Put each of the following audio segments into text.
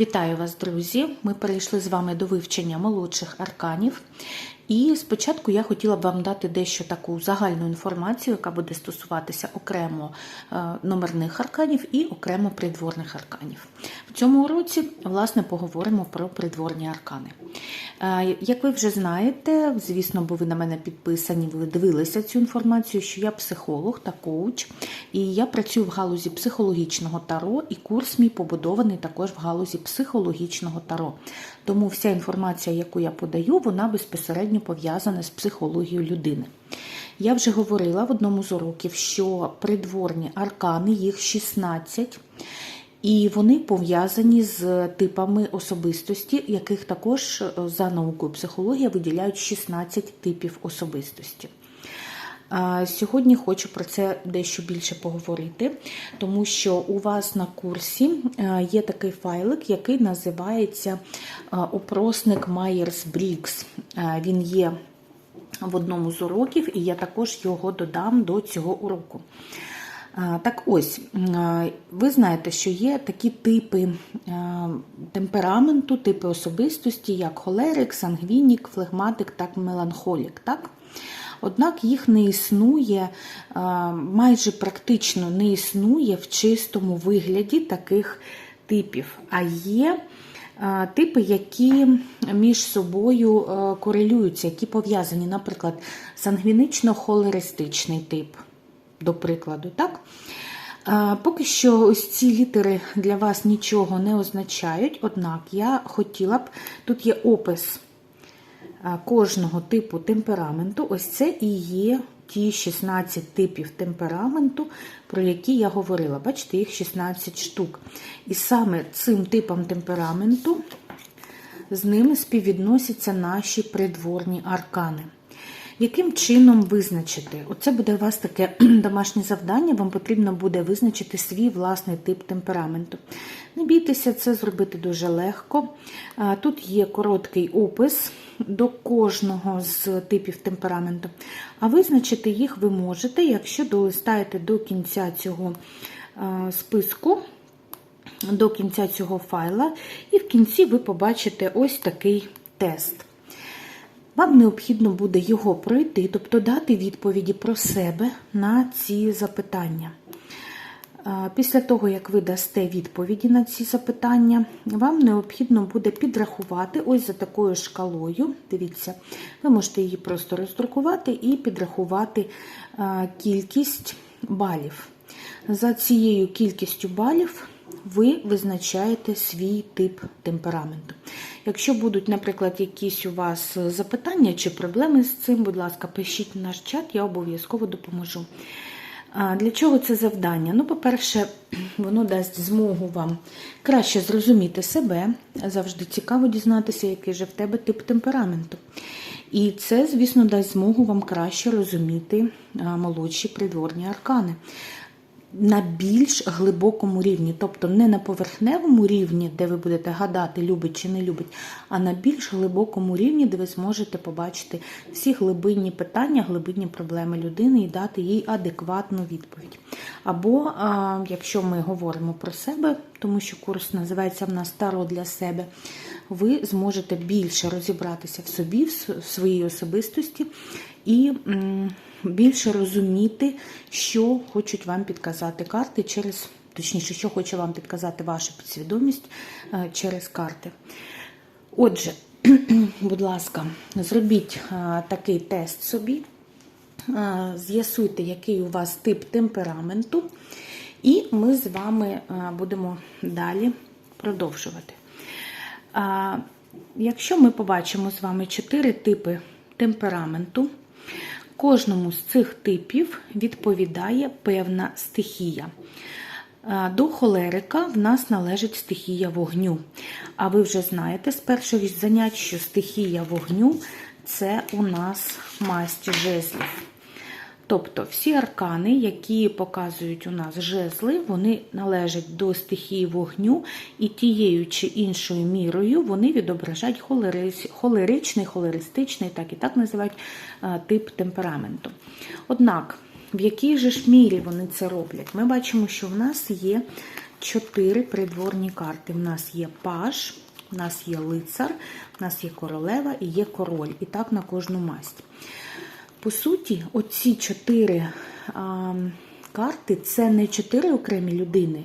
Вітаю вас, друзі! Ми перейшли з вами до вивчення молодших арканів. І спочатку я хотіла б вам дати дещо таку загальну інформацію, яка буде стосуватися окремо е, номерних арканів і окремо придворних арканів. В цьому уроці, власне, поговоримо про придворні аркани. Е, Як ви вже знаєте, звісно, бо ви на мене підписані, ви дивилися цю інформацію, що я психолог та коуч, і я працюю в галузі психологічного таро, і курс мій побудований також в галузі психологічного таро. Тому вся інформація, яку я подаю, вона безпосередньо пов'язана з психологією людини. Я вже говорила в одному з уроків, що придворні аркани, їх 16, і вони пов'язані з типами особистості, яких також е, за наукою психологія виділяють 16 типів особистості. Сьогодні хочу про це дещо більше поговорити, тому що у вас на курсі е, є такий файлик, який називається е, опросник Myers-Briggs. Е, Він є в одному з уроків, і я також його додам до цього уроку. Так ось, ви знаєте, що є такі типи темпераменту, типи особистості, як холерик, сангвінік, флегматик та меланхолік. Так? Однак їх не існує, майже практично не існує в чистому вигляді таких типів. А є типи, які між собою корелюються, які пов'язані, наприклад, сангвінично-холеристичний тип до прикладу, так? Поки що ось ці літери для вас нічого не означають, однак я хотіла б, тут є опис кожного типу темпераменту, ось це і є ті 16 типів темпераменту, про які я говорила. Бачите, їх 16 штук. І саме цим типом темпераменту з ними співвідносяться наші придворні аркани. Яким чином визначити? Оце буде у вас таке домашнє завдання, вам потрібно буде визначити свій власний тип темпераменту. Не бійтеся, це зробити дуже легко. Тут є короткий опис до кожного з типів темпераменту, а визначити їх ви можете, якщо долистаєте до кінця цього списку. До кінця цього файла, і в кінці ви побачите ось такий тест. Вам необхідно буде його пройти, тобто дати відповіді про себе на ці запитання. Після того, як ви дасте відповіді на ці запитання, вам необхідно буде підрахувати ось за такою шкалою. Дивіться, ви можете її просто роздрукувати і підрахувати кількість балів. За цією кількістю балів ви визначаєте свій тип темпераменту. Якщо будуть, наприклад, якісь у вас запитання чи проблеми з цим, будь ласка, пишіть в наш чат, я обов'язково допоможу. Для чого це завдання? Ну, по-перше, воно дасть змогу вам краще зрозуміти себе. Завжди цікаво дізнатися, який же в тебе тип темпераменту. І це, звісно, дасть змогу вам краще розуміти молодші придворні аркани на більш глибокому рівні, тобто не на поверхневому рівні, де ви будете гадати, любить чи не любить, а на більш глибокому рівні, де ви зможете побачити всі глибинні питання, глибинні проблеми людини і дати їй адекватну відповідь. Або, якщо ми говоримо про себе, тому що курс називається в нас Таро для себе, ви зможете більше розібратися в собі, в своїй особистості і більше розуміти, що хочуть вам підказати карти через, точніше, що хоче вам підказати ваша підсвідомість е, через карти. Отже, будь ласка, зробіть е, такий тест собі, е, з'ясуйте, який у вас тип темпераменту, і ми з вами будемо далі продовжувати. Якщо ми побачимо з вами чотири типи темпераменту, Кожному з цих типів відповідає певна стихія. До холерика в нас належить стихія вогню. А ви вже знаєте з перших занять, що стихія вогню це у нас масть жезлів. Тобто всі аркани, які показують у нас жезли, вони належать до стихії вогню, і тією чи іншою мірою вони відображають холеричний, холеристичний, так і так називають тип темпераменту. Однак, в якій же ж мірі вони це роблять? Ми бачимо, що в нас є чотири придворні карти. У нас є паж, у нас є лицар, у нас є королева і є король. І так на кожну масть. По суті, оці чотири а, карти це не чотири окремі людини,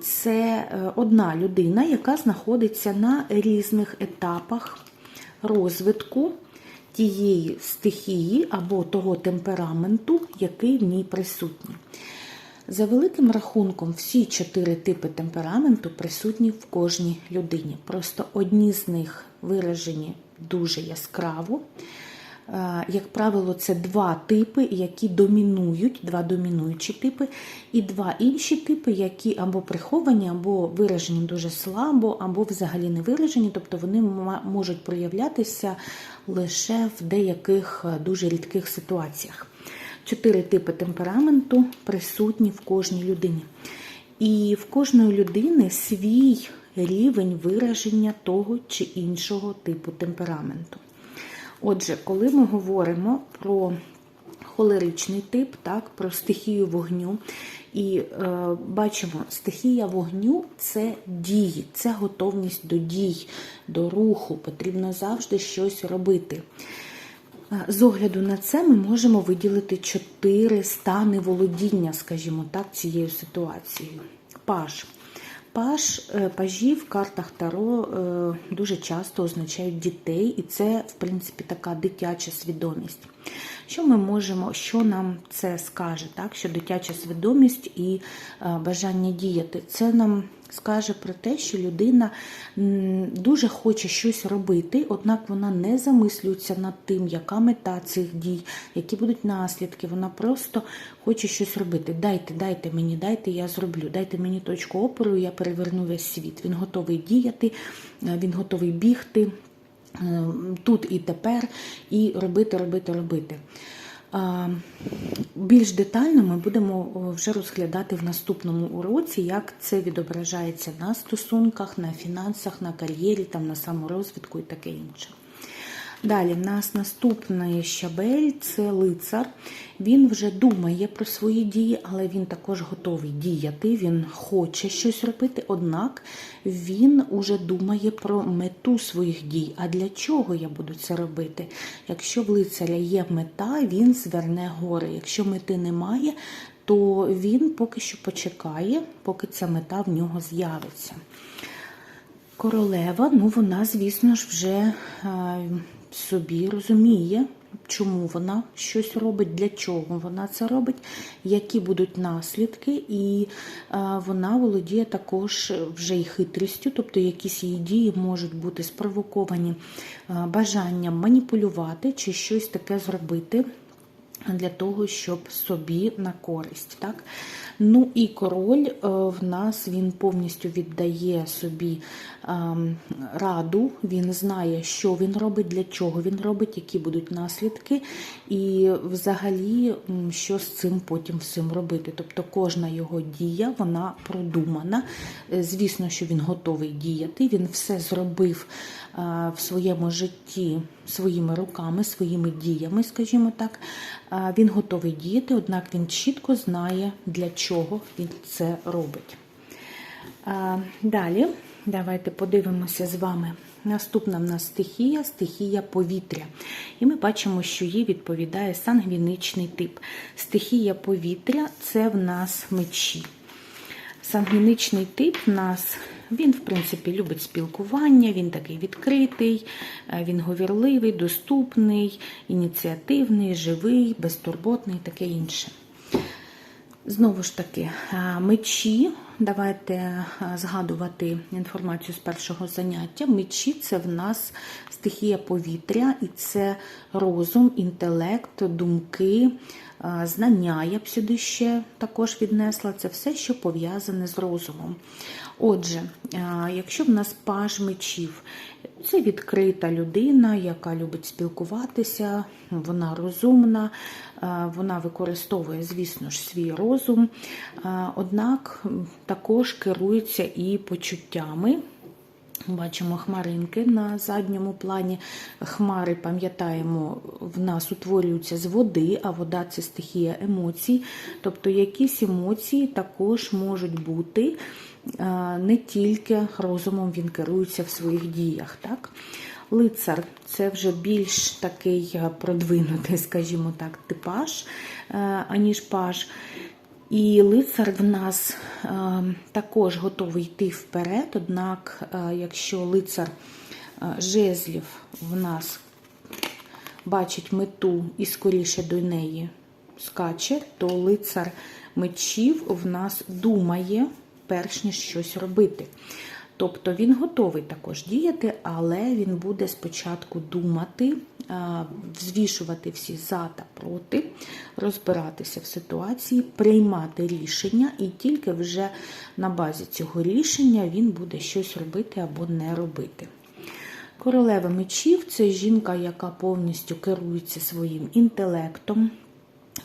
це е, одна людина, яка знаходиться на різних етапах розвитку тієї стихії або того темпераменту, який в ній присутній. За великим рахунком, всі чотири типи темпераменту присутні в кожній людині. Просто одні з них виражені дуже яскраво. Е, Як правило, це два типи, які домінують, два домінуючі типи, і два інші типи, які або приховані, або виражені дуже слабо, або взагалі не виражені, тобто вони можуть проявлятися лише в деяких е, дуже рідких ситуаціях. Чотири типи темпераменту присутні в кожній людині. І в кожної людини свій рівень вираження того чи іншого типу темпераменту. Отже, коли ми говоримо про холеричний тип, так, про стихію вогню, і е, бачимо, стихія вогню це дії, це готовність до дій, до руху, потрібно завжди щось робити. Е, З огляду на це ми можемо виділити чотири стани володіння, скажімо так, цією ситуацією. Паж. Паж, е, пажі в картах Таро е, дуже часто означають дітей, і це, в принципі, така дитяча свідомість. Що ми можемо, що нам це скаже, так? що дитяча свідомість і е, бажання діяти? Це нам скаже про те, що людина дуже хоче щось робити, однак вона не замислюється над тим, яка мета цих дій, які будуть наслідки. Вона просто хоче щось робити. Дайте, дайте мені, дайте, я зроблю. Дайте мені точку опору, я переверну весь світ. Він готовий діяти, е, він готовий бігти е, тут і тепер, і робити, робити, робити. Більш детально ми будемо вже розглядати в наступному уроці, як це відображається на стосунках, на фінансах, на кар'єрі, там, на саморозвитку і таке інше. Далі, в нас наступний щабель це лицар. Він вже думає про свої дії, але він також готовий діяти, він хоче щось робити, однак він уже думає про мету своїх дій. А для чого я буду це робити? Якщо в лицаря є мета, він зверне гори. Якщо мети немає, то він поки що почекає, поки ця мета в нього з'явиться. Королева, ну вона, звісно ж, вже е, собі розуміє, чому вона щось робить, для чого вона це робить, які будуть наслідки, і е, вона володіє також вже й хитрістю, тобто якісь її дії можуть бути спровоковані е, бажанням маніпулювати чи щось таке зробити для того, щоб собі на користь. Так? Ну і король е, в нас він повністю віддає собі ем, раду, він знає, що він робить, для чого він робить, які будуть наслідки, і взагалі, що з цим потім всім робити. Тобто кожна його дія, вона продумана. Е, Звісно, що він готовий діяти, він все зробив в своєму житті своїми руками, своїми діями, скажімо так. Е, Він готовий діяти, однак він чітко знає, для чого він це робить. Далі, давайте подивимося з вами. Наступна в нас стихія, стихія повітря. І ми бачимо, що їй відповідає сангвіничний тип. Стихія повітря це в нас мечі. Сангвіничний тип в нас, він, в принципі, любить спілкування, він такий відкритий, е, він говірливий, доступний, ініціативний, живий, безтурботний, таке інше. Знову ж таки, мечі. Давайте згадувати інформацію з першого заняття. Мечі це в нас стихія повітря, і це розум, інтелект, думки, знання. Я б сюди ще також віднесла. Це все, що пов'язане з розумом. Отже, якщо в нас паж мечів, це відкрита людина, яка любить спілкуватися, вона розумна, е, вона використовує, звісно ж, свій розум, е, однак також керується і почуттями. Бачимо хмаринки на задньому плані. Хмари, пам'ятаємо, в нас утворюються з води, а вода це стихія емоцій. Тобто якісь емоції також можуть бути е, не тільки розумом він керується в своїх діях. Так? Лицар це вже більш такий е, продвинутий, скажімо так, типаж, е, аніж паж. І лицар в нас е, також готовий йти вперед, однак, якщо лицар жезлів в нас бачить мету і скоріше до неї скаче, то лицар мечів в нас думає, перш ніж щось робити. Тобто він готовий також діяти, але він буде спочатку думати, взвішувати всі за та проти, розбиратися в ситуації, приймати рішення, і тільки вже на базі цього рішення він буде щось робити або не робити. Королева мечів це жінка, яка повністю керується своїм інтелектом.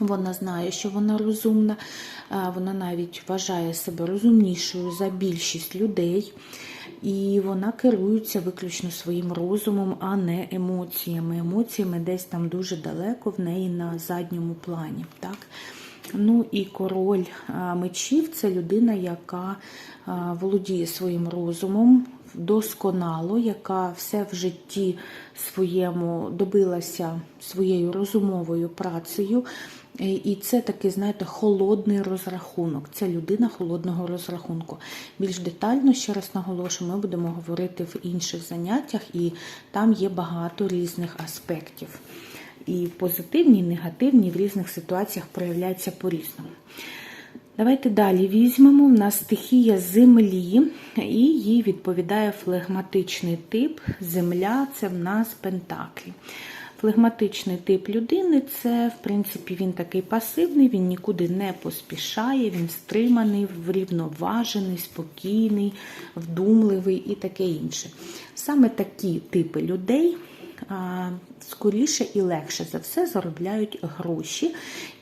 Вона знає, що вона розумна, вона навіть вважає себе розумнішою за більшість людей, і вона керується виключно своїм розумом, а не емоціями. Емоціями десь там дуже далеко в неї на задньому плані. Так? Ну і король мечів це людина, яка володіє своїм розумом досконало, яка все в житті своєму добилася своєю розумовою працею. І- І це такий, знаєте, холодний розрахунок. Це людина холодного розрахунку. Більш детально, ще раз наголошую, ми будемо говорити в інших заняттях, і там є багато різних аспектів. І позитивні, і негативні в різних ситуаціях проявляються по-різному. Давайте далі візьмемо. У нас стихія землі, і їй відповідає флегматичний тип. Земля це в нас пентаклі. Флегматичний тип людини це, в принципі, він такий пасивний, він нікуди не поспішає, він стриманий, врівноважений, спокійний, вдумливий і таке інше. Саме такі типи людей скоріше і легше за все заробляють гроші.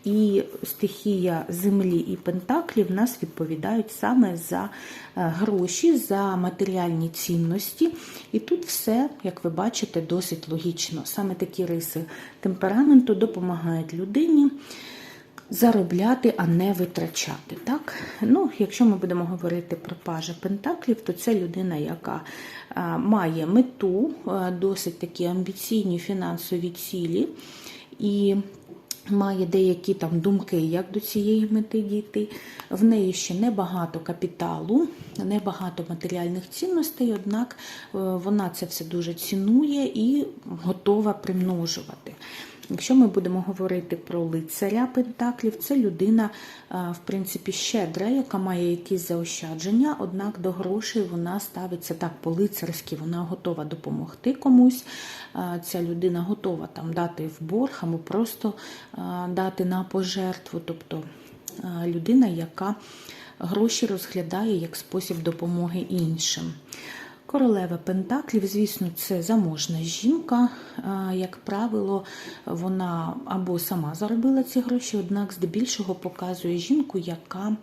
І стихія землі і пентаклів в нас відповідають саме за е, гроші, за матеріальні цінності. І тут все, як ви бачите, досить логічно. Саме такі риси темпераменту допомагають людині заробляти, а не витрачати. Так? Ну, Якщо ми будемо говорити про пажа Пентаклів, то це людина, яка має мету, досить такі амбіційні фінансові цілі. І Має деякі там думки, як до цієї мети дійти. В неї ще небагато капіталу, небагато матеріальних цінностей, однак е, вона це все дуже цінує і готова примножувати. Якщо ми будемо говорити про лицаря Пентаклів, це людина, в принципі, щедра, яка має якісь заощадження, однак до грошей вона ставиться так по-лицарськи, вона готова допомогти комусь. Ця людина готова там дати в борг або просто дати на пожертву. Тобто людина, яка гроші розглядає як спосіб допомоги іншим. Королева Пентаклів, звісно, це заможна жінка. Як правило, вона або сама заробила ці гроші, однак здебільшого показує жінку, яка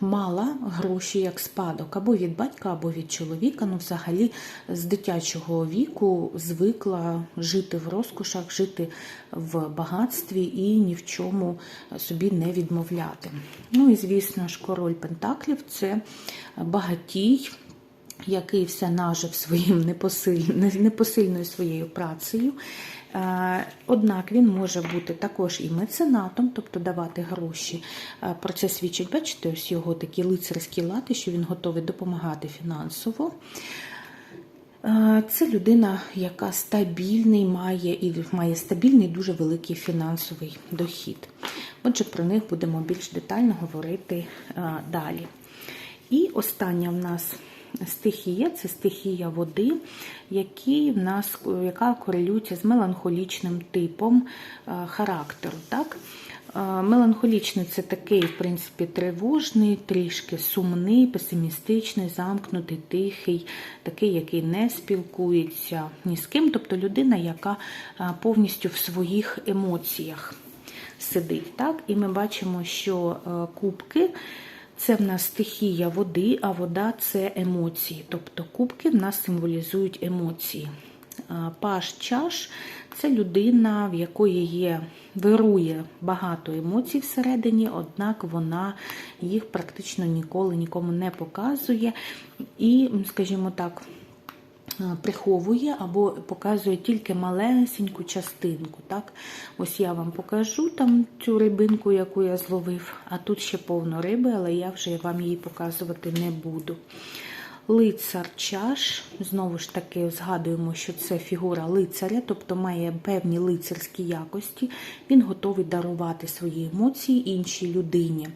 мала гроші як спадок або від батька, або від чоловіка. Ну, взагалі, з дитячого віку звикла жити в розкошах, жити в багатстві і ні в чому собі не відмовляти. Ну і звісно ж, король Пентаклів це багатій який все нажив своїм непосиль- непосильною своєю працею. Е, Однак він може бути також і меценатом, тобто давати гроші. Е, Про це свідчить, бачите, ось його такі лицарські лати, що він готовий допомагати фінансово. Е, Це людина, яка стабільний має і має стабільний дуже великий фінансовий дохід. Отже, про них будемо більш детально говорити далі. І остання в нас стихія це стихія води, які в нас, яка корелюється з меланхолічним типом е, характеру. Так? Е, Меланхолічний це такий, в принципі, тривожний, трішки сумний, песимістичний, замкнутий, тихий, такий, який не спілкується ні з ким, тобто людина, яка е, повністю в своїх емоціях сидить. Так? І ми бачимо, що кубки. Це в нас стихія води, а вода це емоції. Тобто кубки в нас символізують емоції. Паш чаш це людина, в якої є, вирує багато емоцій всередині, однак вона їх практично ніколи нікому не показує. І, скажімо так, приховує або показує тільки малесеньку частинку. Так? Ось я вам покажу там цю рибинку, яку я зловив, а тут ще повно риби, але я вже вам її показувати не буду. Лицар чаш, знову ж таки, згадуємо, що це фігура лицаря, тобто має певні лицарські якості. Він готовий дарувати свої емоції іншій людині.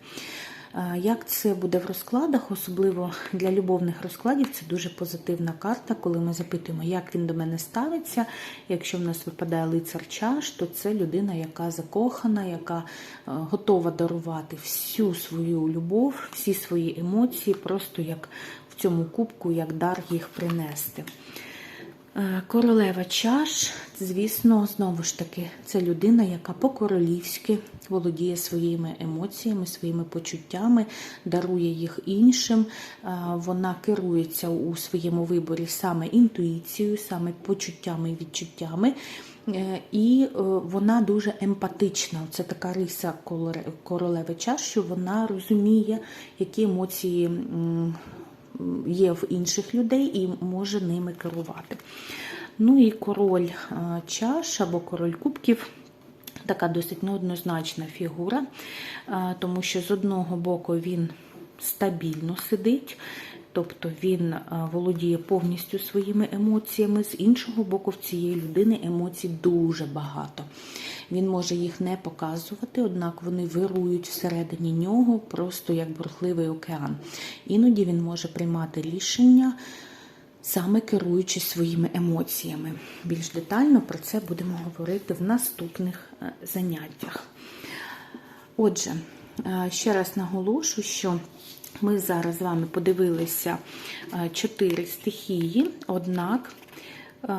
Як це буде в розкладах, особливо для любовних розкладів, це дуже позитивна карта, коли ми запитуємо, як він до мене ставиться. Якщо в нас випадає лицар чаш, то це людина, яка закохана, яка е, готова дарувати всю свою любов, всі свої емоції, просто як в цьому кубку, як дар їх принести. Е, Королева чаш, звісно, знову ж таки, це людина, яка по-королівськи володіє своїми емоціями, своїми почуттями, дарує їх іншим. Е, Вона керується у своєму виборі саме інтуїцією, саме почуттями і відчуттями. Е, І вона дуже емпатична. Це така риса королеви чаш, що вона розуміє, які емоції є в інших людей і може ними керувати. Ну і король е, чаш або король кубків. Така досить неоднозначна фігура, е, тому що з одного боку він стабільно сидить, тобто він е, володіє повністю своїми емоціями. З іншого боку, в цієї людини емоцій дуже багато. Він може їх не показувати, однак вони вирують всередині нього, просто як бурхливий океан. Іноді він може приймати рішення саме керуючись своїми емоціями. Більш детально про це будемо говорити в наступних е, заняттях. Отже, е, ще раз наголошу, що ми зараз з вами подивилися е, чотири стихії, однак е,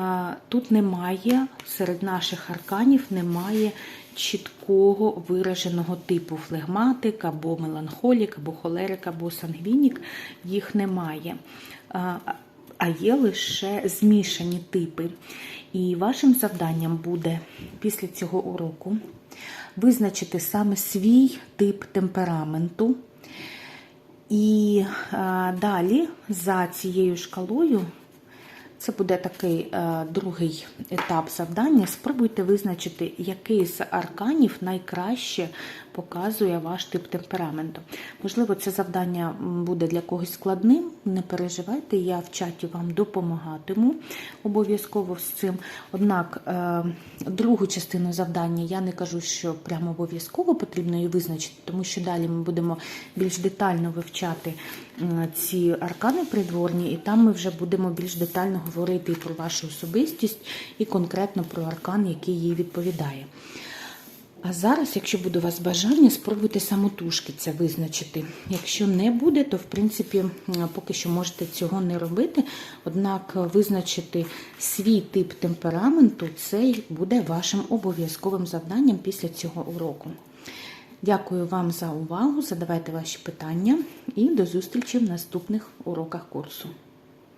тут немає серед наших арканів немає чіткого вираженого типу флегматик або меланхолік, або холерик, або сангвінік. Їх немає. Е, А є лише змішані типи. І вашим завданням буде після цього уроку визначити саме свій тип темпераменту. І е, далі за цією шкалою, це буде такий е, другий етап завдання. Спробуйте визначити, який з арканів найкраще показує ваш тип темпераменту. Можливо, це завдання буде для когось складним. Не переживайте, я в чаті вам допомагатиму обов'язково з цим. Однак е, другу частину завдання я не кажу, що прямо обов'язково потрібно її визначити, тому що далі ми будемо більш детально вивчати ці аркани придворні, і там ми вже будемо більш детально говорити і про вашу особистість, і конкретно про аркан, який їй відповідає. А зараз, якщо буде у вас бажання, спробуйте самотужки це визначити. Якщо не буде, то в принципі поки що можете цього не робити. Однак визначити свій тип темпераменту це буде вашим обов'язковим завданням після цього уроку. Дякую вам за увагу. Задавайте ваші питання і до зустрічі в наступних уроках курсу.